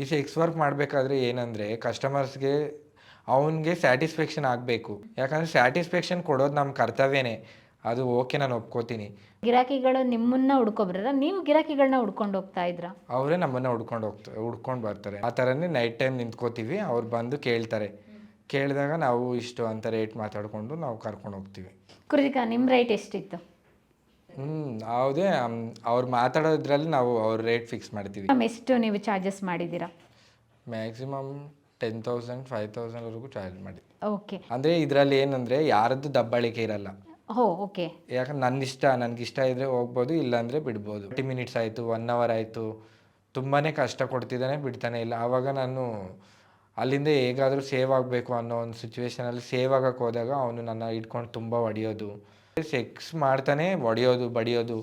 ಈ sex work ಮಾಡಬೇಕಾದ್ರೆ ಏನಂದರೆ ಕಸ್ಟಮರ್ಸ್ಗೆ ಅವನಿಗೆ ಸ್ಯಾಟಿಸ್ಫ್ಯಾಕ್ಷನ್ ಆಗಬೇಕು. ಯಾಕಂದರೆ ಸ್ಯಾಟಿಸ್ಫ್ಯಾಕ್ಷನ್ ಕೊಡೋದು ನಮ್ಮ ಕರ್ತವ್ಯನೇ. ಅದು ಓಕೆ ನಾನು ಒಪ್ಕೋತೀನಿ. ಗಿರಾಕಿಗಳು ನಿಮ್ಮನ್ನ ಹುಡ್ಕೊಬ್ರ ನೀವು ಗಿರಾಕಿಗಳನ್ನ ಹುಡ್ಕೊಂಡು ಹೋಗ್ತಾ ಇದ್ರ? ಅವರೇ ನಮ್ಮನ್ನ ಹುಡ್ಕೊಂಡು ಹೋಗ್ತಾರೆ ಹುಡ್ಕೊಂಡು ಬರ್ತಾರೆ. ಆ ಥರನೇ ನೈಟ್ ಟೈಮ್ ನಿಂತ್ಕೋತೀವಿ ಅವ್ರು ಬಂದು ಕೇಳ್ತಾರೆ. ಕೇಳಿದಾಗ ನಾವು ಇಷ್ಟು ಅಂತ ರೇಟ್ ಮಾತಾಡಿಕೊಂಡು ನಾವು ಕರ್ಕೊಂಡು ಹೋಗ್ತೀವಿ. ಕೃತಿಕ ನಿಮ್ಮ ರೇಟ್ ಎಷ್ಟಿತ್ತು? ಹ್ಞೂ ಹೌದೇ ಅವ್ರು ಮಾತಾಡೋದ್ರಲ್ಲಿ ನಾವು ಅವ್ರ ರೇಟ್ ಫಿಕ್ಸ್ ಮಾಡ್ತೀವಿ. ಮ್ಯಾಮ್ ಎಷ್ಟು ನೀವು ಚಾರ್ಜಸ್ ಮಾಡಿದ್ದೀರಾ? ಮ್ಯಾಕ್ಸಿಮಮ್ ಟೆನ್ ತೌಸಂಡ್ ಫೈವ್ ತೌಸಂಡ್ವರೆಗೂ ಚಾರ್ಜ್ ಮಾಡಿ. ಓಕೆ ಅಂದರೆ ಇದರಲ್ಲಿ ಏನಂದರೆ ಯಾರದ್ದು ದಬ್ಬಾಳಿಕೆ ಇರಲ್ಲ. ಹೋ ಓಕೆ ಯಾಕಂದ್ರೆ ನನ್ನ ಇಷ್ಟ ನನಗೆ ಇಷ್ಟ ಇದ್ದರೆ ಹೋಗ್ಬೋದು ಇಲ್ಲಾಂದರೆ ಬಿಡ್ಬೋದು. ಟಿ ಮಿನಿಟ್ಸ್ ಆಯಿತು ಒನ್ ಅವರ್ ಆಯಿತು ತುಂಬಾ ಕಷ್ಟ ಕೊಡ್ತಿದ್ದಾನೆ ಬಿಡ್ತಾನೆ ಇಲ್ಲ. ಆವಾಗ ನಾನು ಅಲ್ಲಿಂದ ಹೇಗಾದರೂ ಸೇವ್ ಆಗಬೇಕು ಅನ್ನೋ ಒಂದು ಸಿಚುವೇಶನಲ್ಲಿ ಸೇವ್ ಆಗಕ್ಕೆ ಹೋದಾಗ ಅವನು ನನ್ನ ಇಟ್ಕೊಂಡು ತುಂಬ ಹೊಡಿಯೋದು. ಸೆಕ್ಸ್ ಮಾಡ್ತಾನೆ ಒಡೆಯೋದು ಬಡಿಯೋದು.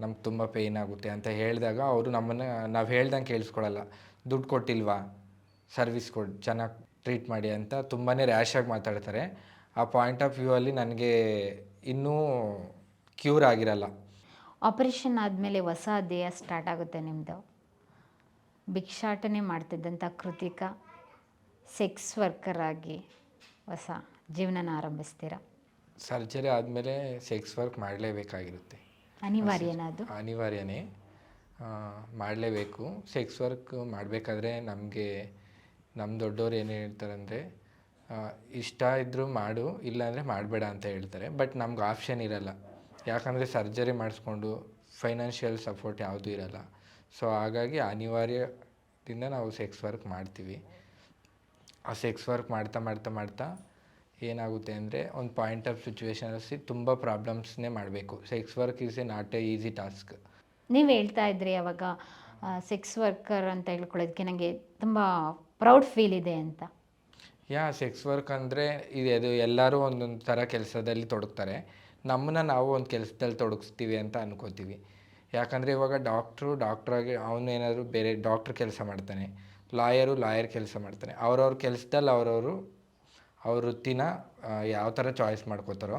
ನಮ್ಗೆ ತುಂಬ ಪೇಯ್ನ್ ಆಗುತ್ತೆ ಅಂತ ಹೇಳಿದಾಗ ಅವರು ನಮ್ಮನ್ನು ನಾವು ಹೇಳ್ದಂಗೆ ಕೇಳಿಸ್ಕೊಳಲ್ಲ. ದುಡ್ಡು ಕೊಟ್ಟಿಲ್ವಾ? ಸರ್ವಿಸ್ ಕೊಡಿ ಚೆನ್ನಾಗಿ ಟ್ರೀಟ್ ಮಾಡಿ ಅಂತ ತುಂಬಾ ಆಗಿ ಮಾತಾಡ್ತಾರೆ. ಆ ಪಾಯಿಂಟ್ ಆಫ್ ವ್ಯೂ ಅಲ್ಲಿ ನನಗೆ ಇನ್ನೂ ಕ್ಯೂರ್ ಆಗಿರಲ್ಲ. ಆಪರೇಷನ್ ಆದಮೇಲೆ ಹೊಸ ದೇಹ ಸ್ಟಾರ್ಟ್ ಆಗುತ್ತೆ ನಿಮ್ಮದು ಭಿಕ್ಷಾಟನೆ ಮಾಡ್ತಿದ್ದಂಥ ಕೃತಿಕ ಸೆಕ್ಸ್ ವರ್ಕರ್ ಆಗಿ ಹೊಸ ಜೀವನನ ಆರಂಭಿಸ್ತೀರಾ? ಸರ್ಜರಿ ಆದಮೇಲೆ ಸೆಕ್ಸ್ ವರ್ಕ್ ಮಾಡಲೇಬೇಕಾಗಿರುತ್ತೆ. ಅನಿವಾರ್ಯನಾ ಅದು? ಅನಿವಾರ್ಯನೇ. ಮಾಡಲೇಬೇಕು. ಸೆಕ್ಸ್ ವರ್ಕ್ ಮಾಡಬೇಕಾದ್ರೆ ನಮಗೆ ನಮ್ಮ ದೊಡ್ಡವ್ರು ಏನು ಹೇಳ್ತಾರಂದರೆ ಇಷ್ಟ ಇದ್ದರೂ ಮಾಡು ಇಲ್ಲಾಂದರೆ ಮಾಡಬೇಡ ಅಂತ ಹೇಳ್ತಾರೆ. ಬಟ್ ನಮ್ಗೆ ಆಪ್ಷನ್ ಇರಲ್ಲ. ಯಾಕಂದರೆ ಸರ್ಜರಿ ಮಾಡಿಸ್ಕೊಂಡು ಫೈನಾನ್ಷಿಯಲ್ ಸಪೋರ್ಟ್ ಯಾವುದೂ ಇರಲ್ಲ. ಸೊ ಹಾಗಾಗಿ ಅನಿವಾರ್ಯದಿಂದ ನಾವು ಸೆಕ್ಸ್ ವರ್ಕ್ ಮಾಡ್ತೀವಿ. ಆ ಸೆಕ್ಸ್ ವರ್ಕ್ ಮಾಡ್ತಾ ಮಾಡ್ತಾ ಮಾಡ್ತಾ ಏನಾಗುತ್ತೆ ಅಂದರೆ ಒಂದು ಪಾಯಿಂಟ್ ಆಫ್ ಸಿಚುವೇಶನಲ್ಲಿ ತುಂಬ ಪ್ರಾಬ್ಲಮ್ಸ್ನೇ ಮಾಡಬೇಕು. Sex work is a not a easy task ನೀವು ಹೇಳ್ತಾ ಇದ್ರಿ ಅವಾಗ ಸೆಕ್ಸ್ ವರ್ಕರ್ ಅಂತ ಹೇಳ್ಕೊಳ್ಳೋದಕ್ಕೆ ನನಗೆ ತುಂಬ ಪ್ರೌಡ್ ಫೀಲ್ ಇದೆ ಅಂತ. ಯಾ ಸೆಕ್ಸ್ ವರ್ಕ್ ಅಂದರೆ ಇದು ಅದು ಎಲ್ಲರೂ ಒಂದೊಂದು ಥರ ಕೆಲಸದಲ್ಲಿ ತೊಡಗ್ತಾರೆ. ನಮ್ಮನ್ನ ನಾವು ಒಂದು ಕೆಲಸದಲ್ಲಿ ತೊಡಗಿಸ್ತೀವಿ ಅಂತ ಅನ್ಕೋತೀವಿ. ಯಾಕಂದರೆ ಇವಾಗ ಡಾಕ್ಟ್ರು ಡಾಕ್ಟ್ರಾಗಿ ಅವನು ಏನಾದರೂ ಬೇರೆ ಡಾಕ್ಟ್ರ್ ಕೆಲಸ ಮಾಡ್ತಾನೆ. ಲಾಯರು ಲಾಯರ್ ಕೆಲಸ ಮಾಡ್ತಾನೆ. ಅವ್ರವ್ರ ಕೆಲಸದಲ್ಲಿ ಅವರವರು ಅವ್ರ ವೃತ್ತಿನ ಯಾವ ಥರ ಚಾಯ್ಸ್ ಮಾಡ್ಕೋತಾರೋ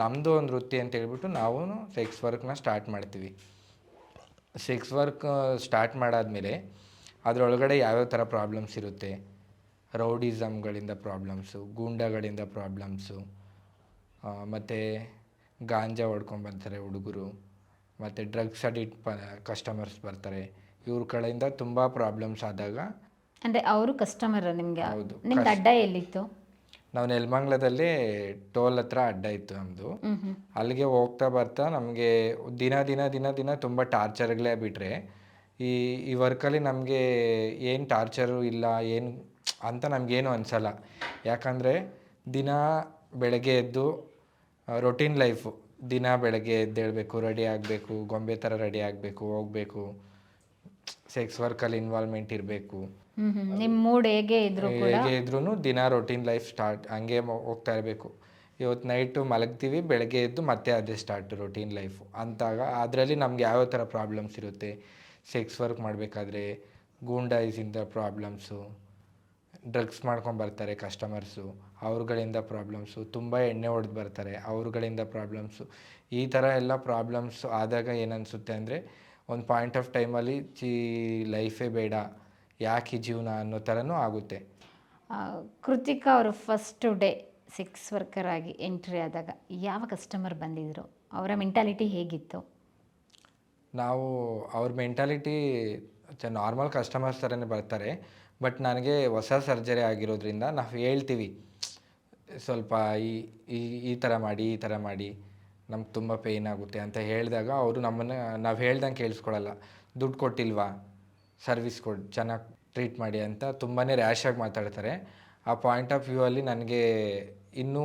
ನಮ್ಮದು ಒಂದು ವೃತ್ತಿ ಅಂತ ಹೇಳ್ಬಿಟ್ಟು ನಾವು ಸೆಕ್ಸ್ ವರ್ಕ್ನ ಸ್ಟಾರ್ಟ್ ಮಾಡ್ತೀವಿ. ಸೆಕ್ಸ್ ವರ್ಕ್ ಸ್ಟಾರ್ಟ್ ಮಾಡಾದಮೇಲೆ ಅದರೊಳಗಡೆ ಯಾವ್ಯಾವ ಥರ ಪ್ರಾಬ್ಲಮ್ಸ್ ಇರುತ್ತೆ? ರೌಡಿಸಮ್ಗಳಿಂದ ಪ್ರಾಬ್ಲಮ್ಸು ಗೂಂಡಾಗಳಿಂದ ಪ್ರಾಬ್ಲಮ್ಸು ಮತ್ತು ಗಾಂಜಾ ಹೊಡ್ಕೊಂಬರ್ತಾರೆ ಹುಡುಗರು ಮತ್ತು ಡ್ರಗ್ಸ್ ಅಡಿಟ್ ಪ ಕಸ್ಟಮರ್ಸ್ ಬರ್ತಾರೆ. ಇವ್ರ ಕಡೆಯಿಂದ ತುಂಬ ಪ್ರಾಬ್ಲಮ್ಸ್ ಆದಾಗ ಅಂದರೆ ಅವರು ಕಸ್ಟಮರ್ ನಿಮಗೆ. ಹೌದು. ನಿಮ್ದು ಅಡ್ಡ ಎಲ್ಲಿತ್ತು? ನಾವು ನೆಲಮಂಗ್ಲದಲ್ಲಿ ಟೋಲ್ ಹತ್ರ ಅಡ್ಡ ಇತ್ತು ನಮ್ಮದು ಅಲ್ಲಿಗೆ ಹೋಗ್ತಾ ಬರ್ತಾ ನಮಗೆ ದಿನ ದಿನ ದಿನ ದಿನ ತುಂಬ ಟಾರ್ಚರ್ಗಳೇ ಬಿಟ್ಟರೆ ಈ ಈ ವರ್ಕಲ್ಲಿ ನಮಗೆ ಏನು ಟಾರ್ಚರು ಇಲ್ಲ ಏನು ಅಂತ ನಮಗೇನು ಅನಿಸಲ್ಲ. ಯಾಕಂದರೆ ದಿನ ಬೆಳಗ್ಗೆ ಎದ್ದು ರೊಟೀನ್ ಲೈಫು ದಿನ ಬೆಳಗ್ಗೆ ಎದ್ದೇಳಬೇಕು ರೆಡಿ ಆಗಬೇಕು ಗೊಂಬೆ ಥರ ರೆಡಿ ಆಗಬೇಕು ಹೋಗಬೇಕು ಸೆಕ್ಸ್ ವರ್ಕಲ್ಲಿ ಇನ್ವಾಲ್ವ್ಮೆಂಟ್ ಇರಬೇಕು. ನಿಮ್ಮ ಮೂಡ್ ಹೇಗೆ ಇದ್ರು ಕೂಡ? ಹೇಗೆ ಇದ್ರೂ ದಿನ ರೊಟೀನ್ ಲೈಫ್ ಸ್ಟಾರ್ಟ್ ಹಂಗೆ ಮ- ಹೋಗ್ತಾ ಇರಬೇಕು. ಇವತ್ತು ನೈಟು ಮಲಗ್ತೀವಿ ಬೆಳಗ್ಗೆ ಎದ್ದು ಮತ್ತೆ ಅದೇ ಸ್ಟಾರ್ಟ್ ರೊಟೀನ್ ಲೈಫು ಅಂತಾಗ ಅದರಲ್ಲಿ ನಮ್ಗೆ ಯಾವ ಥರ ಪ್ರಾಬ್ಲಮ್ಸ್ ಇರುತ್ತೆ? ಸೆಕ್ಸ್ ವರ್ಕ್ ಮಾಡಬೇಕಾದ್ರೆ ಗೂಂಡಾಯಿಸಿಂದ ಪ್ರಾಬ್ಲಮ್ಸು ಡ್ರಗ್ಸ್ ಮಾಡ್ಕೊಂಡು ಬರ್ತಾರೆ ಕಸ್ಟಮರ್ಸು ಅವ್ರುಗಳಿಂದ ಪ್ರಾಬ್ಲಮ್ಸು ತುಂಬ ಎಣ್ಣೆ ಹೊಡೆದು ಬರ್ತಾರೆ ಅವ್ರುಗಳಿಂದ ಪ್ರಾಬ್ಲಮ್ಸು ಈ ಥರ ಎಲ್ಲ ಪ್ರಾಬ್ಲಮ್ಸ್ ಆದಾಗ ಏನನ್ಸುತ್ತೆ ಅಂದರೆ ಒಂದು ಪಾಯಿಂಟ್ ಆಫ್ ಟೈಮಲ್ಲಿ ಚೀ ಲೈಫೇ ಬೇಡ. ಯಾಕೆ ಜೀವನ ಅನ್ನೋ ಥರನೂ ಆಗುತ್ತೆ. ಕೃತಿಕ ಅವರು ಫಸ್ಟ್ ಡೇ ಸೆಕ್ಸ್ ವರ್ಕರ್ ಆಗಿ ಎಂಟ್ರಿ ಆದಾಗ ಯಾವ ಕಸ್ಟಮರ್ ಬಂದಿದ್ರು? ಅವರ ಮೆಂಟಾಲಿಟಿ ಹೇಗಿತ್ತು? ನಾವು ಅವ್ರ ಮೆಂಟಾಲಿಟಿ ನಾರ್ಮಲ್ ಕಸ್ಟಮರ್ಸ್ ಥರನೇ ಬರ್ತಾರೆ. ಬಟ್ ನನಗೆ ಹೊಸ ಸರ್ಜರಿ ಆಗಿರೋದ್ರಿಂದ ನಾವು ಹೇಳ್ತೀವಿ ಸ್ವಲ್ಪ ಈ ಈ ಈ ಥರ ಮಾಡಿ ಈ ಥರ ಮಾಡಿ ನಮ್ಗೆ ತುಂಬ ಪೇಯ್ನ್ ಆಗುತ್ತೆ ಅಂತ ಹೇಳಿದಾಗ ಅವರು ನಮ್ಮನ್ನು ನಾವು ಹೇಳ್ದಂಗೆ ಕೇಳಿಸ್ಕೊಳಲ್ಲ. ದುಡ್ಡು ಕೊಟ್ಟಿಲ್ವಾ? ಸರ್ವಿಸ್ ಕೊಡಿ ಚೆನ್ನಾಗಿ ಟ್ರೀಟ್ ಮಾಡಿ ಅಂತ ತುಂಬಾ ರ್ಯಾಶಾಗಿ ಮಾತಾಡ್ತಾರೆ. ಆ ಪಾಯಿಂಟ್ ಆಫ್ ವ್ಯೂ ಅಲ್ಲಿ ನನಗೆ ಇನ್ನೂ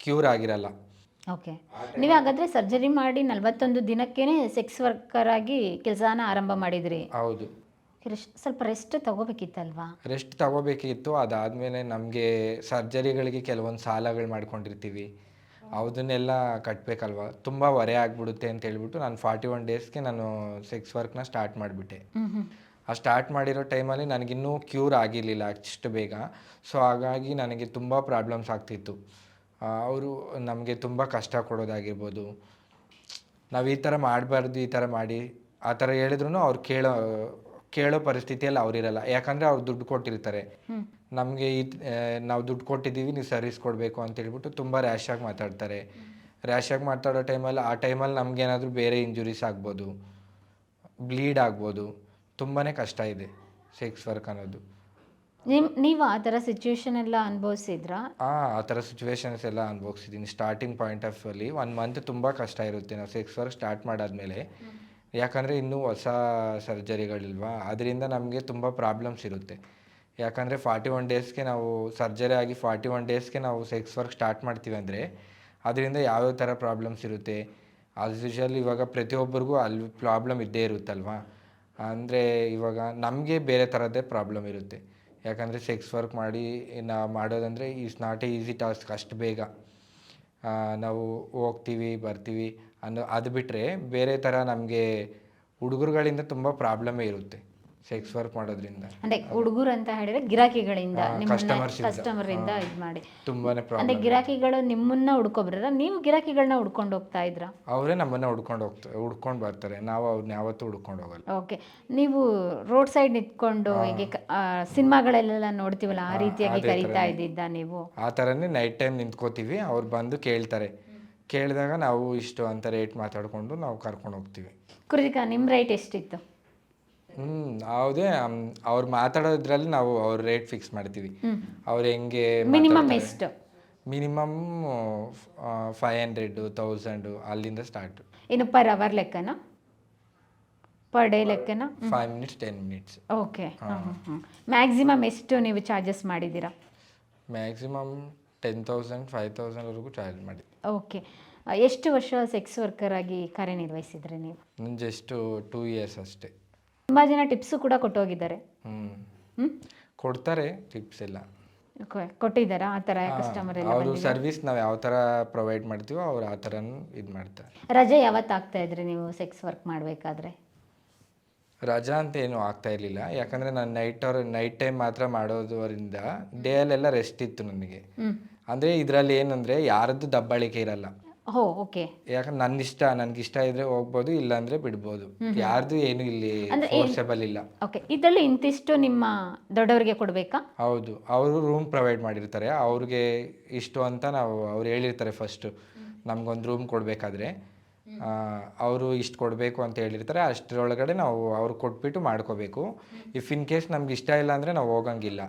ಕ್ಯೂರ್ ಆಗಿರಲ್ಲ. ಓಕೆ ನೀವು ಹಾಗಾದರೆ ಸರ್ಜರಿ ಮಾಡಿ ನಲವತ್ತೊಂದು ದಿನಕ್ಕೇ ಸೆಕ್ಸ್ ವರ್ಕರ್ ಆಗಿ ಕೆಲಸನ ಆರಂಭ ಮಾಡಿದ್ರಿ. ಹೌದು. ರೆಸ್ಟ್ ಸ್ವಲ್ಪ ರೆಸ್ಟ್ ತಗೋಬೇಕಿತ್ತಲ್ವಾ? ರೆಸ್ಟ್ ತಗೋಬೇಕಿತ್ತು. ಅದಾದ್ಮೇಲೆ ನಮಗೆ ಸರ್ಜರಿಗಳಿಗೆ ಕೆಲವೊಂದು ಸಾಲಗಳು ಮಾಡ್ಕೊಂಡಿರ್ತೀವಿ. ಅದನ್ನೆಲ್ಲ ಕಟ್ಟಬೇಕಲ್ವ ತುಂಬ ಹೊರೆ ಆಗಿಬಿಡುತ್ತೆ ಅಂತ ಹೇಳ್ಬಿಟ್ಟು ನಾನು ಫಾರ್ಟಿ ಒನ್ ಡೇಸ್ಗೆ ನಾನು ಸೆಕ್ಸ್ ವರ್ಕ್ನ ಸ್ಟಾರ್ಟ್ ಮಾಡಿಬಿಟ್ಟೆ. ಆ ಸ್ಟಾರ್ಟ್ ಮಾಡಿರೋ ಟೈಮಲ್ಲಿ ನನಗಿನ್ನೂ ಕ್ಯೂರ್ ಆಗಿರಲಿಲ್ಲ ಅಷ್ಟು ಬೇಗ. ಸೊ ಹಾಗಾಗಿ ನನಗೆ ತುಂಬ ಪ್ರಾಬ್ಲಮ್ಸ್ ಆಗ್ತಿತ್ತು. ಅವರು ನಮಗೆ ತುಂಬ ಕಷ್ಟ ಕೊಡೋದಾಗಿರ್ಬೋದು. ನಾವು ಈ ಥರ ಮಾಡಬಾರ್ದು ಈ ಥರ ಮಾಡಿ ಆ ಥರ ಹೇಳಿದ್ರು ಅವ್ರು ಕೇಳೋ ಕೇಳೋ ಪರಿಸ್ಥಿತಿಯಲ್ಲಿ ಅವ್ರಿರಲ್ಲ ಯಾಕಂದ್ರೆ ಅವ್ರು ದುಡ್ಡು ಕೊಟ್ಟಿರ್ತಾರೆ. ನಮ್ಗೆ ಈ ನಾವು ದುಡ್ಡು ಕೊಟ್ಟಿದ್ದೀವಿ ನೀವು ಸರ್ವಿಸ್ ಕೊಡಬೇಕು ಅಂತ ಹೇಳ್ಬಿಟ್ಟು ತುಂಬ ಆಗಿ ಮಾತಾಡ್ತಾರೆ. ರ್ಯಾಶಾಗಿ ಮಾತಾಡೋ ಟೈಮಲ್ಲಿ ಆ ಟೈಮಲ್ಲಿ ನಮಗೇನಾದರೂ ಬೇರೆ ಇಂಜುರೀಸ್ ಆಗ್ಬೋದು. ಬ್ಲೀಡ್ ಆಗ್ಬೋದು. ತುಂಬಾ ಕಷ್ಟ ಇದೆ ಸೆಕ್ಸ್ ವರ್ಕ್ ಅನ್ನೋದು. ನಿಮ್ ನೀವು ಆ ಥರ ಸಿಚುವೇಶನ್ ಎಲ್ಲ ಅನುಭವಿಸಿದ್ರಾ? ಆ ಆ ಥರ ಸಿಚುವೇಶನ್ಸ್ ಎಲ್ಲ ಅನುಭವಿಸಿದ್ದೀನಿ. ಸ್ಟಾರ್ಟಿಂಗ್ ಪಾಯಿಂಟ್ ಆಫ್ ಅಲ್ಲಿ ಒನ್ ಮಂತ್ ತುಂಬ ಕಷ್ಟ ಇರುತ್ತೆ. ನಾವು ಸೆಕ್ಸ್ ವರ್ಕ್ ಸ್ಟಾರ್ಟ್ ಮಾಡಾದ್ಮೇಲೆ. ಯಾಕಂದರೆ ಇನ್ನೂ ಹೊಸ ಸರ್ಜರಿಗಳಿಲ್ವಾ? ಅದರಿಂದ ನಮಗೆ ತುಂಬ ಪ್ರಾಬ್ಲಮ್ಸ್ ಇರುತ್ತೆ. ಯಾಕಂದರೆ ಫಾರ್ಟಿ ಒನ್ ಡೇಸ್ಗೆ ನಾವು ಸರ್ಜರಿ ಆಗಿ ಫಾರ್ಟಿ ಒನ್ ಡೇಸ್ಗೆ ನಾವು ಸೆಕ್ಸ್ ವರ್ಕ್ ಸ್ಟಾರ್ಟ್ ಮಾಡ್ತೀವಿ ಅಂದರೆ, ಅದರಿಂದ ಯಾವ್ಯಾವ ಥರ ಪ್ರಾಬ್ಲಮ್ಸ್ ಇರುತ್ತೆ? ಆಸ್ ಯೂಶಲ್ ಇವಾಗ ಪ್ರತಿಯೊಬ್ಬರಿಗೂ ಅಲ್ಲಿ ಪ್ರಾಬ್ಲಮ್ ಇದ್ದೇ ಇರುತ್ತಲ್ವಾ? ಅಂದರೆ ಇವಾಗ ನಮಗೆ ಬೇರೆ ಥರದ್ದೇ ಪ್ರಾಬ್ಲಮ್ ಇರುತ್ತೆ. ಯಾಕಂದರೆ ಸೆಕ್ಸ್ ವರ್ಕ್ ಮಾಡಿ ನಾ ಮಾಡೋದಂದರೆ is not a easy task ಅಷ್ಟು ಬೇಗ. ನಾವು ಹೋಗ್ತೀವಿ, ಬರ್ತೀವಿ. ಅನ್ನೋ ಅದು ಬಿಟ್ಟರೆ ಬೇರೆ ಥರ ನಮಗೆ ಹುಡುಗರುಗಳಿಂದ ತುಂಬ ಪ್ರಾಬ್ಲಮೇ ಇರುತ್ತೆ ಸೆಕ್ಸ್ ವರ್ಕ್ ಮಾಡೋದ್ರಿಂದ. ಅಂದ್ರೆ ಹುಡುಗರು ಅಂತ ಹೇಳಿದ್ರೆ ಗಿರಾಕಿಗಳಿಂದ ಕಸ್ಟಮರ್ ಇಂದ. ಇದು ಮಾಡಿ. ತುಂಬಾ ಅಂದ್ರೆ ಗಿರಾಕಿಗಳು ನಿಮ್ಮನ್ನ ಹುಡ್ಕೊಬ್ರ ನೀವು ಗಿರಾಕಿಗಳನ್ನ ಹುಡ್ಕೊಂಡು ಹೋಗ್ತಾ ಇದ್ರ? ಅವರೇ ನಮ್ಮನ್ನ ಹುಡ್ಕೊಂಡು ಹೋಗ್ತಾರೆ ಹುಡ್ಕೊಂಡು ಬರ್ತಾರೆ. ನಾವು ಅವ್ರನ್ನ ಯಾವತ್ತೂ ಹುಡ್ಕೊಂಡು ಹೋಗಲ್ಲ. ಓಕೆ ನೀವು ರೋಡ್ ಸೈಡ್ ನಿಂತ್ಕೊಂಡು ಹೀಗೆ ಸಿನಿಮಾಗಳಲ್ಲೆಲ್ಲ ನೋಡ್ತೀವಲ್ಲ ಆ ರೀತಿಯಾಗಿ ಕರೀತಾ ಇದ್ದಿದ್ದ ನೀವು? ಆ ತರನೇ ನೈಟ್ ಟೈಮ್ ನಿಂತ್ಕೋತೀವಿ ಅವ್ರು ಬಂದು ಕೇಳ್ತಾರೆ. ಕೇಳಿದಾಗ ನಾವು ಇಷ್ಟು ಅಂತ ರೇಟ್ ಮಾತಾಡಿಕೊಂಡು ನಾವು ಕರ್ಕೊಂಡು ಹೋಗ್ತೀವಿ. ಕೃತಿಕಾ ನಿಮ್ಮ ರೇಟ್ ಎಷ್ಟಿತ್ತು? ಹ್ಞೂ ಯಾವುದೇ ಅವ್ರು ಮಾತಾಡೋದ್ರಲ್ಲಿ ನಾವು ಅವ್ರ ರೇಟ್ ಫಿಕ್ಸ್ ಮಾಡ್ತೀವಿ. ಅವ್ರು ಹೆಂಗೆ ಮಿನಿಮಮ್ ಎಷ್ಟು? ಮಿನಿಮಮ್ ಫೈವ್ ಹಂಡ್ರೆಡು ತೌಸಂಡು ಅಲ್ಲಿಂದ ಸ್ಟಾರ್ಟ್ ಇನ್ನು ಪರ್ ಅವರ್ ಲೆಕ್ಕನ? Per day ಲೆಕ್ಕನ? Five minutes ten minutes okay maximum ಎಷ್ಟು ನೀವು ಚಾರ್ಜಸ್ ಮಾಡಿದ್ದೀರಾ? ಮ್ಯಾಕ್ಸಿಮಮ್ ಟೆನ್ ತೌಸಂಡ್ ಫೈವ್ ತೌಸಂಡ್ವರೆಗೂ ಚಾರ್ಜ್ ಮಾಡಿ ಓಕೆ. ಎಷ್ಟು ವರ್ಷ ಸೆಕ್ಸ್ ವರ್ಕರ್ ಆಗಿ ಕಾರ್ಯನಿರ್ವಹಿಸಿದ್ರಿ ನೀವು? ನಾನು ಜಸ್ಟು ಟೂ ಇಯರ್ಸ್ ಅಷ್ಟೇ. ತುಂಬ ಜನ ಟಿಪ್ಸ್ ಕೂಡ ಕೊಟ್ಟು ಹೋಗಿದ್ದಾರೆ ಹ್ಞೂ ಕೊಡ್ತಾರೆ ಟಿಪ್ಸ್ ಎಲ್ಲ. ಕೊಟ್ಟಿದ್ದಾರೆ? ಆ ಥರ ಕಸ್ಟಮರ್ ಎಲ್ಲ ಅವರು ಸರ್ವಿಸ್ ನಾವು ಯಾವ ತರ ಪ್ರೊವೈಡ್ ಮಾಡ್ತೀವೋ ಅವ್ರು ಆ ಥರನೂ ಇದು ಮಾಡ್ತಾರೆ. ರಜೆ ಯಾವತ್ತು ಆಗ್ತಾ ಇದ್ರಿ ನೀವು ಸೆಕ್ಸ್ ವರ್ಕ್ ಮಾಡಬೇಕಾದ್ರೆ? ರಜಾ ಅಂತ ಏನು ಆಗ್ತಾ ಇರಲಿಲ್ಲ. ಯಾಕಂದ್ರೆ ನಾನು ನೈಟ್ ಅವ್ರ ನೈಟ್ ಟೈಮ್ ಮಾತ್ರ ಮಾಡೋದ್ರಿಂದ ಡೇ ಅಲ್ಲೆಲ್ಲ ರೆಸ್ಟ್ ಇತ್ತು ನನಗೆ. ಹ್ಞೂ ಅಂದರೆ ಇದರಲ್ಲಿ ಏನಂದ್ರೆ ಯಾರದ್ದು ದಬ್ಬಾಳಿಕೆ ಇರಲ್ಲ. ಹೋ ಓಕೆ. ಯಾಕಂದ್ರೆ ನನ್ನ ಇಷ್ಟ ನನ್ಗೆ ಇಷ್ಟ ಇದ್ರೆ ಹೋಗ್ಬೋದು ಇಲ್ಲ ಅಂದ್ರೆ ಬಿಡ್ಬೋದು ಯಾರ್ದು ಏನು ಇಲ್ಲಿ ಫೋರ್ಸೆಬಲ್ ಇಲ್ಲ. ಓಕೆ ಇದರಲ್ಲಿ ಇಂತಿಷ್ಟು ನಿಮ್ಮ ದೊಡ್ಡವರಿಗೆ ಕೊಡಬೇಕಾ? ಹೌದು ಅವರು ರೂಮ್ ಪ್ರೊವೈಡ್ ಮಾಡಿರ್ತಾರೆ. ಅವ್ರಿಗೆ ಇಷ್ಟು ಅಂತ ನಾವು ಅವ್ರು ಹೇಳಿರ್ತಾರೆ ಫಸ್ಟ್ ನಮ್ಗೊಂದು ರೂಮ್ ಕೊಡಬೇಕಾದ್ರೆ. ಅವರು ಇಷ್ಟು ಕೊಡಬೇಕು ಅಂತ ಹೇಳಿರ್ತಾರೆ, ಅಷ್ಟರೊಳಗಡೆ ನಾವು ಅವ್ರು ಕೊಟ್ಬಿಟ್ಟು ಮಾಡ್ಕೋಬೇಕು. ಇಫ್ ಇನ್ ಕೇಸ್ ನಮ್ಗೆ ಇಷ್ಟ ಇಲ್ಲ ಅಂದರೆ ನಾವು ಹೋಗಂಗಿಲ್ಲ.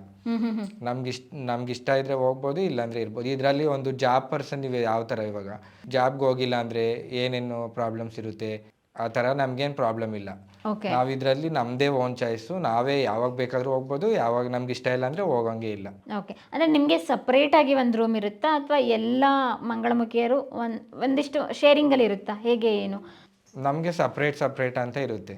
ನಮ್ಗೆ ಇಷ್ಟ ನಮ್ಗೆ ಇಷ್ಟ ಇದ್ರೆ ಹೋಗ್ಬೋದು, ಇಲ್ಲಾಂದ್ರೆ ಇರ್ಬೋದು. ಇದರಲ್ಲಿ ಒಂದು ಜಾಬ್ ಪರ್ಸನ್ ನೀವು ಯಾವ ಥರ ಇವಾಗ ಜಾಬ್ಗೆ ಹೋಗಿಲ್ಲ ಅಂದರೆ ಏನೇನು ಪ್ರಾಬ್ಲಮ್ಸ್ ಇರುತ್ತೆ? ಆ ಥರ ನಮ್ಗೇನು ಪ್ರಾಬ್ಲಮ್ ಇಲ್ಲ. ಓಕೆ ನಾವು ಇದರಲ್ಲಿ ನಮ್ಮದೇ ಓನ್ ಚಾಯ್ಸು ನಾವೇ ಯಾವಾಗ ಬೇಕಾದರೂ ಹೋಗ್ಬೋದು ಯಾವಾಗ ನಮ್ಗೆ ಇಷ್ಟ ಇಲ್ಲ ಅಂದರೆ ಹೋಗಂಗೆ ಇಲ್ಲ. ಓಕೆ ಅಂದರೆ ನಿಮಗೆ ಸಪ್ರೇಟಾಗಿ ಒಂದು ರೂಮ್ ಇರುತ್ತಾ ಅಥವಾ ಎಲ್ಲ ಮಂಗಳಮುಖಿಯರು ಒಂದು ಒಂದಿಷ್ಟು ಶೇರಿಂಗಲ್ಲಿ ಇರುತ್ತಾ? ಹೇಗೆ ಏನು? ನಮಗೆ ಸಪ್ರೇಟ್ ಸಪ್ರೇಟ್ ಅಂತ ಇರುತ್ತೆ.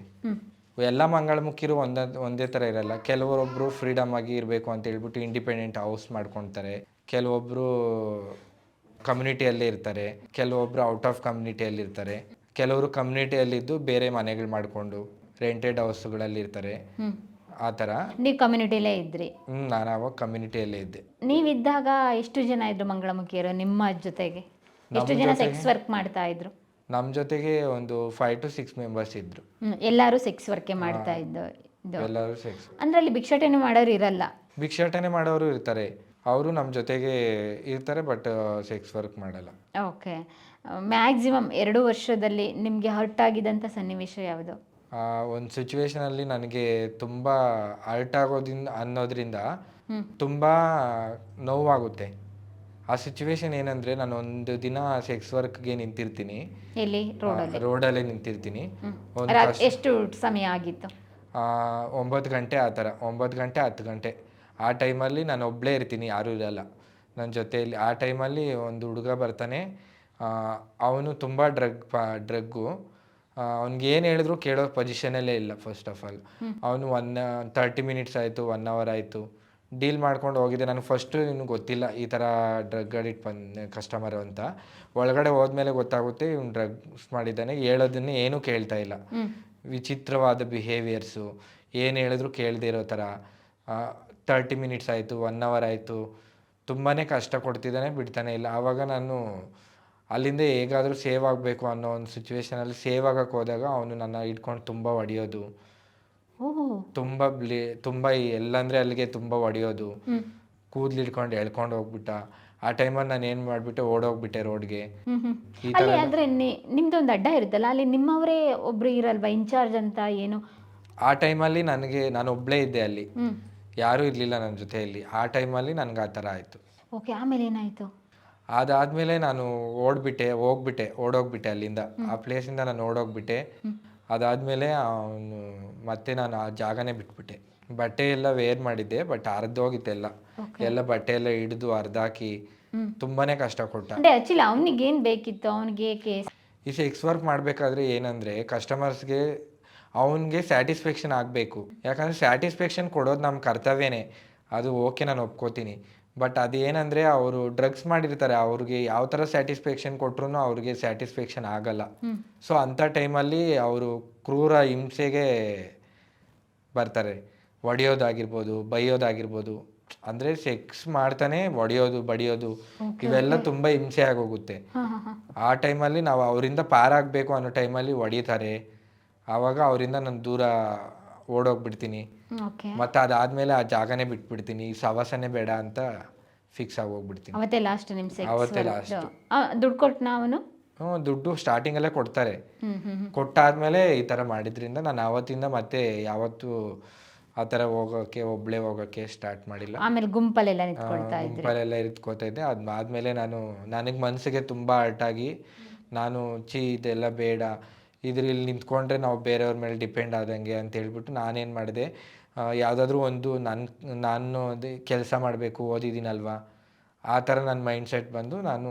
ಎಲ್ಲಾ ಎಲ್ಲ ಮಂಗಳಮುಖಿರು ಒಂದೊಂದು ಒಂದೇ ಥರ ಇರಲ್ಲ. ಕೆಲವರೊಬ್ಬರು ಫ್ರೀಡಮ್ ಆಗಿ ಇರಬೇಕು ಅಂತ ಹೇಳ್ಬಿಟ್ಟು ಇಂಡಿಪೆಂಡೆಂಟ್ ಹೌಸ್ ಮಾಡ್ಕೊತಾರೆ. ಕೆಲವೊಬ್ರು ಕಮ್ಯುನಿಟಿಯಲ್ಲೇ ಇರ್ತಾರೆ. ಕೆಲವೊಬ್ರು ಔಟ್ ಆಫ್ ಕಮ್ಯುನಿಟಿಯಲ್ಲಿ ಇರ್ತಾರೆ ಕೆಲವರು ಕಮ್ಯುನಿಟಿಯಲ್ಲಿದ್ದು ಬೇರೆ ಮನೆಗಳು ಮಾಡಿಕೊಂಡು ರೆಂಟೆಡ್ ಹೌಸ್ಗಳಲ್ಲಿ ಇರ್ತಾರೆ. ಆ ಥರ. ನೀವು ಕಮ್ಯುನಿಟಿಲೇ ಇದ್ರಿ? ಹ್ಮ್, ನಾನು ಅವಾಗ ಕಮ್ಯುನಿಟಿಯಲ್ಲೇ ಇದ್ದೆ. ನೀವಿದ್ದಾಗ ಎಷ್ಟು ಜನ ಇದ್ರು ಮಂಗಳಮುಖಿಯರು ನಿಮ್ಮ ಜೊತೆಗೆ? ಎಷ್ಟು ಜನ ಸೆಕ್ಸ್ ವರ್ಕ್ ಮಾಡ್ತಾ ಇದ್ರು? ನಮ್ಮ ಜೊತೆಗೆ ಒಂದು ಫೈವ್ ಟು ಸಿಕ್ಸ್ ಮೆಂಬರ್ಸ್ ಇದ್ರು. ಹ್ಮ್, ಎಲ್ಲರೂ ಸೆಕ್ಸ್ ವರ್ಕ್ ಮಾಡ್ತಾ ಇದ್ದು ಇದು ಎಲ್ಲರೂ ಸೆಕ್ಸ್ ಅಂದ್ರೆ ಅಲ್ಲಿ ಭಿಕ್ಷಾಟನೆ ಮಾಡೋರು ಇರಲ್ಲ? ಭಿಕ್ಷಾಟನೆ ಮಾಡೋರು ಇರ್ತಾರೆ. ಅವರು ನಮ್ಮ ಜೊತೆಗೆ ಇರ್ತಾರೆ ಬಟ್ ಸೆಕ್ಸ್ ವರ್ಕ್ ಮಾಡಲ್ಲ. ಓಕೆ. ಮ್ಯಾಕ್ಸಿಮಮ್ ಎರಡು ವರ್ಷದಲ್ಲಿ ನಿಮಗೆ ಹರ್ಟ್ ಆಗಿದ್ದಂಥ ಸನ್ನಿವೇಶ ಯಾವುದು? ಒಂದು ಸಿಚುವೇಶನಲ್ಲಿ ನನಗೆ ತುಂಬ ಹರ್ಟ್ ಆಗೋದಿಂದ ಅನ್ನೋದ್ರಿಂದ. ತುಂಬ ನೋವಾಗುತ್ತೆ. ಆ ಸಿಚುವೇಶನ್ ಏನಂದ್ರೆ ನಾನು ಒಂದು ದಿನ ಸೆಕ್ಸ್ ವರ್ಕ್ಗೆ ನಿಂತಿರ್ತೀನಿ. ಎಲ್ಲಿ? ರೋಡಲ್ಲಿ. ರೋಡಲ್ಲೇ ನಿಂತಿರ್ತೀನಿ. ಒಂದು ರಾತ್- ಎಷ್ಟು ಸಮಯ ಆಗಿತ್ತು? ಆ, ಒಂಬತ್ತು ಗಂಟೆ ಆ ಥರ. ಒಂಬತ್ತು ಗಂಟೆ ಹತ್ತು ಗಂಟೆ. ಆ ಟೈಮಲ್ಲಿ ನಾನು ಒಬ್ಬಳೇ ಇರ್ತೀನಿ ಯಾರೂ ಇರಲ್ಲ. ನನ್ನ ಜೊತೆಯಲ್ಲಿ ಆ ಟೈಮಲ್ಲಿ ಒಂದು ಹುಡುಗ ಬರ್ತಾನೆ. ಅವನು ತುಂಬ ಡ್ರಗ್ ಪ ಡ್ರಗ್ಗು. ಅವ್ನಿಗೆ ಏನು ಹೇಳಿದ್ರು ಕೇಳೋ ಪೊಸಿಷನಲ್ಲೇ ಇಲ್ಲ ಫಸ್ಟ್ ಆಫ್ ಆಲ್ ಅವನು ಒನ್ ತರ್ಟಿ ಮಿನಿಟ್ಸ್ ಆಯಿತು ಒನ್ ಅವರ್ ಆಯಿತು. ಡೀಲ್ ಮಾಡ್ಕೊಂಡು ಹೋಗಿದ್ದೆ. ನನಗೆ ಫಸ್ಟು ನಿಮ್ಗೆ ಗೊತ್ತಿಲ್ಲ ಈ ಥರ ಡ್ರಗ್ ಅಡಿಟ್ ಬಂದ ಕಸ್ಟಮರು ಅಂತ. ಒಳಗಡೆ ಹೋದ್ಮೇಲೆ ಗೊತ್ತಾಗುತ್ತೆ ಇವ್ನು ಡ್ರಗ್ಸ್ ಮಾಡಿದ್ದಾನೆ. ಹೇಳೋದನ್ನೇ ಏನೂ ಕೇಳ್ತಾ ಇಲ್ಲ. ವಿಚಿತ್ರವಾದ ಬಿಹೇವಿಯರ್ಸು ಏನು ಹೇಳಿದ್ರು ಕೇಳದೇ ಇರೋ ಥರ ತರ್ಟಿ ಮಿನಿಟ್ಸ್ ಆಯಿತು ಒನ್ ಅವರ್ ಆಯಿತು. ತುಂಬಾ ಕಷ್ಟ ಕೊಡ್ತಿದ್ದಾನೆ ಬಿಡ್ತಾನೆ ಇಲ್ಲ. ಆವಾಗ ನಾನು ಅಲ್ಲಿಂದ ಹೇಗಾದರೂ ಸೇವ್ ಆಗಬೇಕು ಅನ್ನೋ ಒಂದು ಸಿಚುವೇಶನಲ್ಲಿ ಸೇವ್ ಆಗಕ್ಕೆ ಹೋದಾಗ ಅವನು ನನ್ನ ಇಟ್ಕೊಂಡು ತುಂಬ ಹೊಡೆಯೋದು. ತುಂಬ ಬ್ಲಿ ತುಂಬ ಎಲ್ಲಂದರೆ ಅಲ್ಲಿಗೆ ತುಂಬ ಹೊಡೆಯೋದು. ಕೂದಲು ಹಿಡ್ಕೊಂಡು ಎಳ್ಕೊಂಡು ಹೋಗ್ಬಿಟ್ಟ. ಆ ಟೈಮಲ್ಲಿ ನಾನು ಏನು ಮಾಡಿಬಿಟ್ಟೆ ಓಡೋಗ್ಬಿಟ್ಟೆ ರೋಡ್ಗೆ ಅಲ್ಲಿ ಆದರೆ ನಿಮ್ದು ಒಂದು ಅಡ್ಡ ಇರುತ್ತಲ್ಲ ಅಲ್ಲಿ ನಿಮ್ಮವರೇ ಒಬ್ರು ಇರಲ್ವಾ ಇನ್ಚಾರ್ಜ್ ಅಂತ ಏನು? ಆ ಟೈಮಲ್ಲಿ ನನಗೆ ನಾನು ಒಬ್ಬಳೇ ಇದ್ದೆ ಅಲ್ಲಿ. ಯಾರೂ ಇರಲಿಲ್ಲ ನನ್ನ ಜೊತೆಯಲ್ಲಿ. ಆ ಟೈಮಲ್ಲಿ ನನಗೆ ಆ ಥರ ಆಯಿತು. ಓಕೆ ಆಮೇಲೆ ಏನಾಯಿತು? ಅದಾದಮೇಲೆ ನಾನು ಓಡ್ಬಿಟ್ಟೆ ಹೋಗ್ಬಿಟ್ಟೆ ಓಡೋಗ್ಬಿಟ್ಟೆ ಅಲ್ಲಿಂದ. ಆ ಪ್ಲೇಸಿಂದ ನಾನು ಓಡೋಗ್ಬಿಟ್ಟೆ. ಅದಾದ್ಮೇಲೆ ಅವನು ಮತ್ತೆ ನಾನು ಆ ಜಾಗನೇ ಬಿಟ್ಬಿಟ್ಟೆ. ಬಟ್ಟೆ ಎಲ್ಲ ವೇರ್ ಮಾಡಿದ್ದೆ ಬಟ್ ಅರ್ಧೋಗಿತ್ತು ಎಲ್ಲ. ಎಲ್ಲ ಬಟ್ಟೆ ಎಲ್ಲ ಹಿಡಿದು ಅರ್ಧಾಕಿ. ತುಂಬಾನೇ ಕಷ್ಟ ಕೊಟ್ಟ. ಅಂದರೆ ಅವನಿಗೆ ಏನ್ ಬೇಕಿತ್ತು? ಅವನಿಗೆ ಕೇಸ್ ಈ ಸೆಕ್ಸ್ ವರ್ಕ್ ಮಾಡಬೇಕಾದ್ರೆ ಏನಂದ್ರೆ ಕಸ್ಟಮರ್ಸ್ಗೆ ಅವನಿಗೆ ಸ್ಯಾಟಿಸ್ಫ್ಯಾಕ್ಷನ್ ಆಗಬೇಕು. ಯಾಕಂದ್ರೆ ಸ್ಯಾಟಿಸ್ಫ್ಯಾಕ್ಷನ್ ಕೊಡೋದು ನಮ್ಮ ಕರ್ತವ್ಯನೇ. ಅದು ಓಕೆ ನಾನು ಒಪ್ಕೋತೀನಿ. ಬಟ್ ಅದೇನಂದರೆ ಅವರು ಡ್ರಗ್ಸ್ ಮಾಡಿರ್ತಾರೆ ಅವ್ರಿಗೆ ಯಾವ ತರ ಸ್ಯಾಟಿಸ್ಫ್ಯಾಕ್ಷನ್ ಕೊಟ್ರು ಅವ್ರಿಗೆ ಸ್ಯಾಟಿಸ್ಫ್ಯಾಕ್ಷನ್ ಆಗಲ್ಲ. ಸೊ ಅಂಥ ಟೈಮಲ್ಲಿ ಅವರು ಕ್ರೂರ ಹಿಂಸೆಗೆ ಬರ್ತಾರೆ. ಒಡೆಯೋದಾಗಿರ್ಬೋದು ಬೈಯೋದಾಗಿರ್ಬೋದು. ಅಂದ್ರೆ ಸೆಕ್ಸ್ ಮಾಡ್ತಾನೆ ಒಡೆಯೋದು ಬಡಿಯೋದು ಇವೆಲ್ಲ ತುಂಬಾ ಹಿಂಸೆ ಆಗೋಗುತ್ತೆ. ಆ ಟೈಮಲ್ಲಿ ನಾವು ಅವರಿಂದ ಪಾರಾಗಬೇಕು ಅನ್ನೋ ಟೈಮಲ್ಲಿ ಹೊಡಿತಾರೆ ಆವಾಗ ಅವರಿಂದ ನಾನು ದೂರ ಓಡೋಗ್ಬಿಡ್ತೀನಿ. ಮತ್ತು ಅದಾದ್ಮೇಲೆ ಆ ಜಾಗನೇ ಬಿಟ್ಬಿಡ್ತೀನಿ ಈ ಸವಾಸನೆ ಬೇಡ ಅಂತ ಫಿಕ್ಸ್ ಆಗೋಗ್ಬಿಡ್ತೀನಿ ಅವತ್ತೇ ಲಾಸ್ಟ್ ನಿಮ್ಮ ಅವತ್ತೇ ಲಾಸ್ಟ್ ದುಡ್ಡು ಕೊಟ್ಟನ ಅವನು? ಹ್ಞೂ ದುಡ್ಡು ಸ್ಟಾರ್ಟಿಂಗಲ್ಲೇ ಕೊಡ್ತಾರೆ. ಕೊಟ್ಟಾದ್ಮೇಲೆ ಈ ಥರ ಮಾಡಿದ್ರಿಂದ ನಾನು ಆವತ್ತಿಂದ ಮತ್ತೆ ಯಾವತ್ತೂ ಆ ಥರ ಹೋಗೋಕ್ಕೆ ಒಬ್ಳೆ ಹೋಗೋಕ್ಕೆ ಸ್ಟಾರ್ಟ್ ಮಾಡಿಲ್ಲ. ಆಮೇಲೆ ಗುಂಪಲ್ಲೆಲ್ಲ ಗುಂಪಲ್ಲೆಲ್ಲ ಇರ್ತ್ಕೋತಾ ಇದ್ದೆ. ಅದಾದ್ಮೇಲೆ ನಾನು ನನಗೆ ಮನಸ್ಸಿಗೆ ತುಂಬ ಹರ್ಟಾಗಿ ನಾನು ಚೀ ಇದೆಲ್ಲ ಬೇಡ ಇದ್ರಲ್ಲಿ ನಿಂತ್ಕೊಂಡ್ರೆ ನಾವು ಬೇರೆಯವ್ರ ಮೇಲೆ ಡಿಪೆಂಡ್ ಆದಂಗೆ ಅಂತ ಹೇಳ್ಬಿಟ್ಟು ನಾನೇನು ಮಾಡಿದೆ ಯಾವುದಾದ್ರೂ ಒಂದು ನನ್ನ ನಾನು ಅದೇ ಕೆಲಸ ಮಾಡಬೇಕು ಓದಿದ್ದೀನಲ್ವಾ? ಆ ಥರ ನನ್ನ ಮೈಂಡ್ ಸೆಟ್ ಬಂದು ನಾನು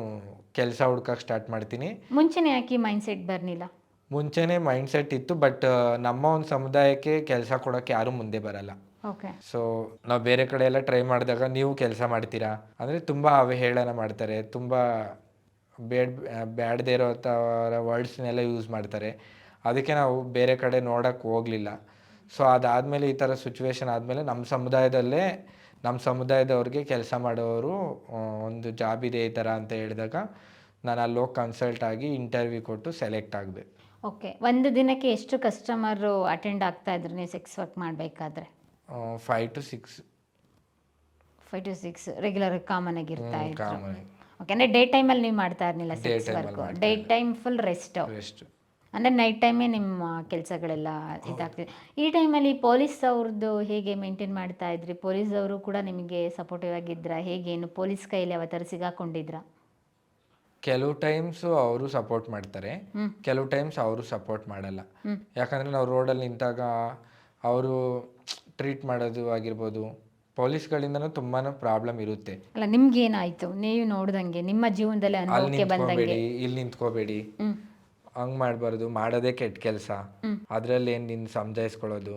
ಕೆಲಸ ಹುಡ್ಕಕ್ಕೆ ಸ್ಟಾರ್ಟ್ ಮಾಡ್ತೀನಿ. ಮುಂಚೆನೇ ಯಾಕೆ ಮೈಂಡ್ ಸೆಟ್ ಬರಲಿಲ್ಲ? ಮುಂಚೆನೇ ಮೈಂಡ್ ಸೆಟ್ ಇತ್ತು ಬಟ್ ನಮ್ಮ ಒಂದು ಸಮುದಾಯಕ್ಕೆ ಕೆಲಸ ಕೊಡೋಕ್ಕೆ ಯಾರೂ ಮುಂದೆ ಬರಲ್ಲ. ಓಕೆ. ಸೊ ನಾವು ಬೇರೆ ಕಡೆ ಎಲ್ಲ ಟ್ರೈ ಮಾಡಿದಾಗ ನೀವು ಕೆಲಸ ಮಾಡ್ತೀರಾ? ಅಂದರೆ ತುಂಬ ಅವಹೇಳನ ಮಾಡ್ತಾರೆ ತುಂಬ ಬೇಡ ಬೇಡದೇ ಇರೋ ಥರ ವರ್ಡ್ಸ್ನೆಲ್ಲ ಯೂಸ್ ಮಾಡ್ತಾರೆ. ಅದಕ್ಕೆ ನಾವು ಬೇರೆ ಕಡೆ ನೋಡೋಕ್ಕೆ ಹೋಗಲಿಲ್ಲ. ಸೊ ಅದಾದಮೇಲೆ ಈ ಥರ ಸಿಚುವೇಶನ್ ಆದಮೇಲೆ ನಮ್ಮ ಸಮುದಾಯದಲ್ಲೇ ನಮ್ಮ ಸಮುದಾಯದವ್ರಿಗೆ ಕೆಲಸ ಮಾಡೋರು ಒಂದು ಜಾಬ್ ಇದೆ ಈ ಥರ ಅಂತ ಹೇಳಿದಾಗ ನಾನು ಅಲ್ಲಿ ಹೋಗಿ ಕನ್ಸಲ್ಟ್ ಆಗಿ ಇಂಟರ್ವ್ಯೂ ಕೊಟ್ಟು ಸೆಲೆಕ್ಟ್ ಆಗಬೇಕು ಓಕೆ ಒಂದು ದಿನಕ್ಕೆ ಎಷ್ಟು ಕಸ್ಟಮರು ಅಟೆಂಡ್ ಆಗ್ತಾ ಇದ್ರು ನೀವು ಸೆಕ್ಸ್ ವರ್ಕ್ ಮಾಡಬೇಕಾದ್ರೆ? Five to six five to six regular common ಆಗಿರ್ತಾ common okay ಅಂದರೆ ಡೇ ಟೈಮಲ್ಲಿ ನೀವು ಮಾಡ್ತಾ ಇರಲಿಲ್ಲ six work day time full rest ಅಂದ್ರೆ ಅಂದರೆ ನೈಟ್ ಟೈಮೇ ನಿಮ್ಮ ಕೆಲಸಗಳೆಲ್ಲ ಇದಾಗ್ತಿದೆ. ಈ ಟೈಮಲ್ಲಿ ಪೊಲೀಸ್ ಅವ್ರದ್ದು ಹೇಗೆ ಮೇಂಟೈನ್ ಮಾಡ್ತಾ ಇದ್ರಿ? ಪೊಲೀಸ್ ಅವರು ಕೂಡ ನಿಮಗೆ ಸಪೋರ್ಟಿವ್ ಆಗಿದ್ರಾ? ಹೇಗೇನು? ಪೊಲೀಸ್ ಕೈಯಲ್ಲಿ ಅವತ್ತರ ಸಿಗಾಕೊಂಡಿದ್ರಾ? ಕೆಲವು ಟೈಮ್ಸ್ ಅವರು ಸಪೋರ್ಟ್ ಮಾಡ್ತಾರೆ. ಕೆಲವು ಟೈಮ್ಸ್ ಅವರು ಸಪೋರ್ಟ್ ಮಾಡಲ್ಲ. ಯಾಕಂದ್ರೆ ಯಾಕಂದರೆ ನಾವು ರೋಡಲ್ಲಿ ನಿಂತಾಗ ಅವರು ಟ್ರೀಟ್ ಮಾಡೋದು ಆಗಿರ್ಬೋದು. ಪೊಲೀಸ್ಗಳಿಂದನೂ ತುಂಬಾನೇ ಪ್ರಾಬ್ಲಮ್ ಇರುತ್ತೆ. ಅಲ್ಲ ನಿಮ್ಗೇನಾಯ್ತು? ನೀವು ನೋಡ್ದಂಗೆ ನಿಮ್ಮ ಜೀವನದಲ್ಲಿ ಅಲ್ಲಿ ಅನುಭವಕ್ಕೆ ಬಂದಂಗೆ. ನಿಂತ್ಕೋಬೇಡಿ ಇಲ್ಲಿ ನಿಂತ್ಕೋಬೇಡಿ. ಹಂಗ್ ಮಾಡ್ಬಾರ್ದು ಮಾಡೋದೇ ಕೆಟ್ಟ ಕೆಲಸ. ಅದ್ರಲ್ಲಿ ಏನ್ ನಿನ್ ಸಮಜಾಯಿಸ್ಕೊಳ್ಳೋದು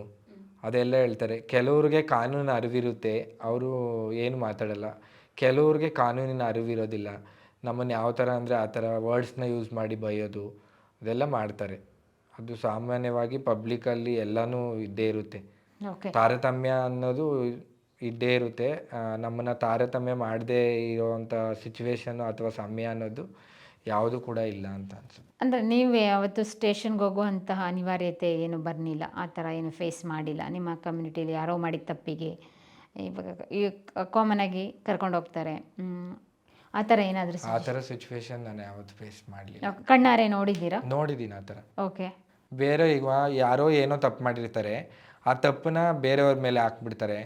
ಅದೆಲ್ಲ ಹೇಳ್ತಾರೆ. ಕೆಲವ್ರಿಗೆ ಕಾನೂನು ಅರಿವಿರುತ್ತೆ ಅವರು ಏನು ಮಾತಾಡಲ್ಲ. ಕೆಲವ್ರಿಗೆ ಕಾನೂನಿನ ಅರಿವಿರೋದಿಲ್ಲ. ನಮ್ಮನ್ನು ಯಾವ ಥರ ಅಂದರೆ ಆ ಥರ ವರ್ಡ್ಸ್ನ ಯೂಸ್ ಮಾಡಿ ಬೈಯೋದು ಅದೆಲ್ಲ ಮಾಡ್ತಾರೆ. ಅದು ಸಾಮಾನ್ಯವಾಗಿ ಪಬ್ಲಿಕಲ್ಲಿ ಎಲ್ಲನೂ ಇದ್ದೇ ಇರುತ್ತೆ. ಓಕೆ. ತಾರತಮ್ಯ ಅನ್ನೋದು ಇದ್ದೇ ಇರುತ್ತೆ. ನಮ್ಮನ್ನು ತಾರತಮ್ಯ ಮಾಡದೇ ಇರೋವಂಥ ಸಿಚುವೇಶನ್ ಅಥವಾ ಸಮಯ ಅನ್ನೋದು ಯಾವುದು ಕೂಡ ಇಲ್ಲ ಅಂತ ಅನ್ಸುತ್ತೆ. ಅಂದರೆ ನೀವು ಯಾವತ್ತು ಸ್ಟೇಷನ್ಗೆ ಹೋಗುವಂತಹ ಅನಿವಾರ್ಯತೆ ಏನು ಬರಲಿಲ್ಲ ಆ ಥರ ಏನು ಫೇಸ್ ಮಾಡಿಲ್ಲ. ನಿಮ್ಮ ಕಮ್ಯುನಿಟಿಲಿ ಯಾರೋ ಮಾಡಿದ ತಪ್ಪಿಗೆ ಇವಾಗ ಈ ಕಾಮನ್ ಆಗಿ ಕರ್ಕೊಂಡು ಹೋಗ್ತಾರೆ. ಆ ಥರ ಏನಾದರೂ ಆ ಥರ ಸಿಚುವೇಶನ್ ನಾನು ಯಾವತ್ತು ಫೇಸ್ ಮಾಡಲಿಲ್ಲ. ಕಣ್ಣಾರೆ ನೋಡಿದ್ದೀರಾ? ನೋಡಿದ್ದೀನಿ ಆ ಥರ ಓಕೆ ಬೇರೆ ಈಗ ಯಾರೋ ಏನೋ ತಪ್ಪು ಮಾಡಿರ್ತಾರೆ ಆ ತಪ್ಪನ್ನ ಬೇರೆಯವ್ರ ಮೇಲೆ ಹಾಕ್ಬಿಡ್ತಾರೆ.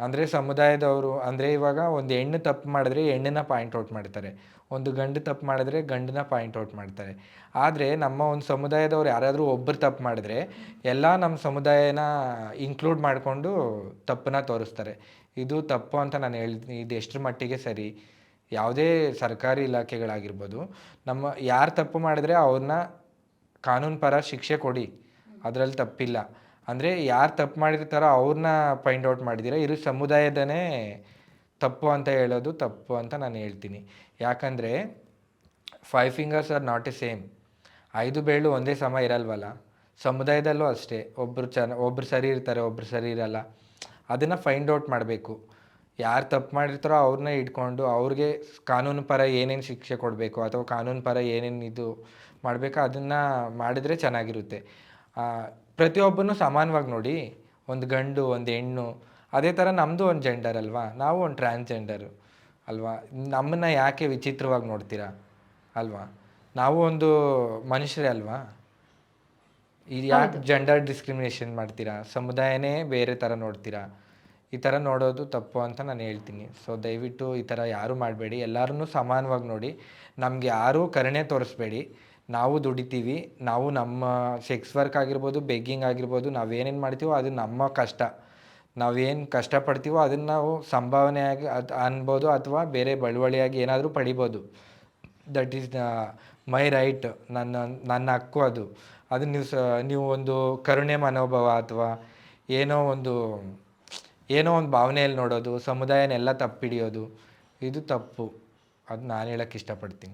ಅಂದ್ರೆ ಸಮುದಾಯದವರು ಅಂದ್ರೆ ಇವಾಗ ಒಂದು ಹೆಣ್ಣು ತಪ್ಪು ಮಾಡಿದ್ರೆ ಹೆಣ್ಣನ್ನ ಪಾಯಿಂಟ್ ಔಟ್ ಮಾಡ್ತಾರೆ. ಒಂದು ಗಂಡು ತಪ್ಪು ಮಾಡಿದ್ರೆ ಗಂಡನ್ನ ಪಾಯಿಂಟ್ ಔಟ್ ಮಾಡ್ತಾರೆ. ಆದರೆ ನಮ್ಮ ಒಂದು ಸಮುದಾಯದವ್ರು ಯಾರಾದರೂ ಒಬ್ಬರು ತಪ್ಪು ಮಾಡಿದ್ರೆ ಎಲ್ಲ ನಮ್ಮ ಸಮುದಾಯನ ಇನ್ಕ್ಲೂಡ್ ಮಾಡಿಕೊಂಡು ತಪ್ಪನ್ನ ತೋರಿಸ್ತಾರೆ. ಇದು ತಪ್ಪು ಅಂತ ನಾನು ಹೇಳ್ತೀನಿ ಇದು ಎಷ್ಟರ ಮಟ್ಟಿಗೆ ಸರಿ? ಯಾವುದೇ ಸರ್ಕಾರಿ ಇಲಾಖೆಗಳಾಗಿರ್ಬೋದು ನಮ್ಮ ಯಾರು ತಪ್ಪು ಮಾಡಿದ್ರೆ ಅವ್ರನ್ನ ಕಾನೂನು ಪರ ಶಿಕ್ಷೆ ಕೊಡಿ. ಅದರಲ್ಲಿ ತಪ್ಪಿಲ್ಲ. ಅಂದರೆ ಯಾರು ತಪ್ಪು ಮಾಡಿರ್ತಾರೋ ಅವ್ರನ್ನ ಫೈಂಡ್ ಔಟ್ ಮಾಡಿದ್ದೀರಾ? ಇರು ಸಮುದಾಯದನೇ ತಪ್ಪು ಅಂತ ಹೇಳೋದು ತಪ್ಪು ಅಂತ ನಾನು ಹೇಳ್ತೀನಿ. ಯಾಕಂದರೆ five fingers are not a same ಐದು ಬೇಳು ಒಂದೇ ಸಮ ಇರಲ್ವಲ್ಲ? ಸಮುದಾಯದಲ್ಲೂ ಅಷ್ಟೇ. ಒಬ್ಬರು ಚೆನ್ನ ಒಬ್ಬರು ಸರಿ ಇರ್ತಾರೆ ಒಬ್ಬರು ಸರಿ ಇರಲ್ಲ. ಅದನ್ನು ಫೈಂಡ್ ಔಟ್ ಮಾಡಬೇಕು. ಯಾರು ತಪ್ಪು ಮಾಡಿರ್ತಾರೋ ಅವ್ರನ್ನ ಇಟ್ಕೊಂಡು ಅವ್ರಿಗೆ ಕಾನೂನು ಪರ ಏನೇನು ಶಿಕ್ಷೆ ಕೊಡಬೇಕು ಅಥವಾ ಕಾನೂನು ಪರ ಏನೇನು ಇದು ಮಾಡಬೇಕು ಅದನ್ನು ಮಾಡಿದರೆ ಚೆನ್ನಾಗಿರುತ್ತೆ. ಪ್ರತಿಯೊಬ್ಬನು ಸಮಾನವಾಗಿ ನೋಡಿ ಒಂದು ಗಂಡು ಒಂದು ಹೆಣ್ಣು ಅದೇ ಥರ ನಮ್ಮದು ಒಂದು ಜೆಂಡರ್ ಅಲ್ವಾ? ನಾವು ಒಂದು ಟ್ರಾನ್ಸ್ಜೆಂಡರು ಅಲ್ವಾ? ನಮ್ಮನ್ನ ಯಾಕೆ ವಿಚಿತ್ರವಾಗಿ ನೋಡ್ತೀರಾ ಅಲ್ವಾ? ನಾವು ಒಂದು ಮನುಷ್ಯರೇ ಅಲ್ವಾ? ಇದು ಯಾಕೆ ಜೆಂಡರ್ ಡಿಸ್ಕ್ರಿಮಿನೇಷನ್ ಮಾಡ್ತೀರಾ? ಸಮುದಾಯನೇ ಬೇರೆ ಥರ ನೋಡ್ತೀರಾ? ಈ ಥರ ನೋಡೋದು ತಪ್ಪು ಅಂತ ನಾನು ಹೇಳ್ತೀನಿ. ಸೊ ದಯವಿಟ್ಟು ಈ ಥರ ಯಾರೂ ಮಾಡಬೇಡಿ. ಎಲ್ಲರನ್ನೂ ಸಮಾನವಾಗಿ ನೋಡಿ. ನಮ್ಗೆ ಯಾರೂ ಕರುಣೆ ತೋರಿಸ್ಬೇಡಿ. ನಾವು ದುಡಿತೀವಿ, ನಾವು ನಮ್ಮ ಸೆಕ್ಸ್ ವರ್ಕ್ ಆಗಿರ್ಬೋದು ಬೆಗ್ಗಿಂಗ್ ಆಗಿರ್ಬೋದು, ನಾವೇನೇನು ಮಾಡ್ತೀವೋ ಅದು ನಮ್ಮ ಕಷ್ಟ. ನಾವೇನು ಕಷ್ಟಪಡ್ತೀವೋ ಅದನ್ನು ನಾವು ಸಂಭಾವನೆಯಾಗಿ ಅದು ಅನ್ಬೋದು ಅಥವಾ ಬೇರೆ ಬಳುವಳಿಯಾಗಿ ಏನಾದರೂ ಪಡಿಬೋದು. ದಟ್ ಈಸ್ ಮೈ ರೈಟ್ ನನ್ನ ನನ್ನ ಹಕ್ಕು ಅದು. ಅದು ನೀವು ಸ, ನೀವು ಒಂದು ಕರುಣೆ ಮನೋಭಾವ ಅಥವಾ ಏನೋ ಒಂದು ಏನೋ ಒಂದು ಭಾವನೆಯಲ್ಲಿ ನೋಡೋದು, ಸಮುದಾಯನೆಲ್ಲ ತಪ್ಪಿಡಿಯೋದು, ಇದು ತಪ್ಪು. ಅದು ನಾನು ಹೇಳಕ್ಕೆ ಇಷ್ಟಪಡ್ತೀನಿ.